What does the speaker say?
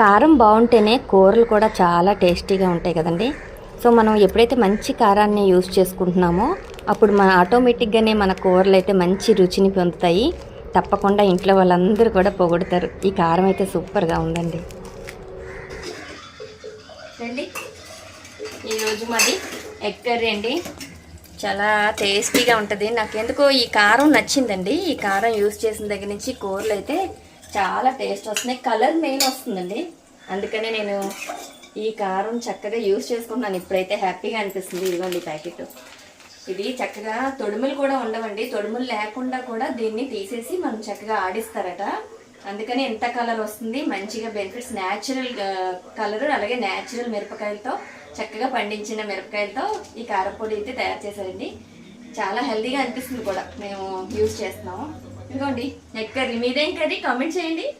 కారం బాగుంటేనే కూరలు కూడా చాలా టేస్టీగా ఉంటాయి కదండి. సో మనం ఎప్పుడైతే మంచి కారాన్ని యూస్ చేసుకుంటున్నామో అప్పుడు మన ఆటోమేటిక్గానే మన కూరలు అయితే మంచి రుచిని పొందుతాయి. తప్పకుండా ఇంట్లో వాళ్ళందరూ కూడా పొగుడతారు. ఈ కారం అయితే సూపర్గా ఉందండి. రండి. ఈరోజు మాది ఎగ్ కర్రీ అండి. చాలా టేస్టీగా ఉంటుంది. నాకు ఎందుకో ఈ కారం నచ్చిందండి. ఈ కారం యూస్ చేసిన దగ్గర నుంచి కూరలు అయితే చాలా టేస్ట్ వస్తున్నాయి. కలర్ మెయిన్ వస్తుందండి. అందుకనే నేను ఈ కారం చక్కగా యూస్ చేసుకుంటున్నాను. ఇప్పుడైతే హ్యాపీగా అనిపిస్తుంది. ఇదిగోండి ప్యాకెట్. ఇది చక్కగా తొడుములు కూడా ఉండవండి. తొడుములు లేకుండా కూడా దీన్ని తీసేసి మనం చక్కగా ఆడిస్తారట. అందుకని ఎంత కలర్ వస్తుంది. మంచిగా బెనిఫిట్స్ న్యాచురల్ కలర్ అలాగే న్యాచురల్ మిరపకాయలతో చక్కగా పండించిన మిరపకాయలతో ఈ కారపొడి అయితే తయారు చేశారండి. చాలా హెల్తీగా అనిపిస్తుంది కూడా. మేము యూజ్ చేస్తున్నాము. ఇదిగోండి ఎగ్ కర్రీ. మీదేం కర్రీ? కామెంట్ చేయండి.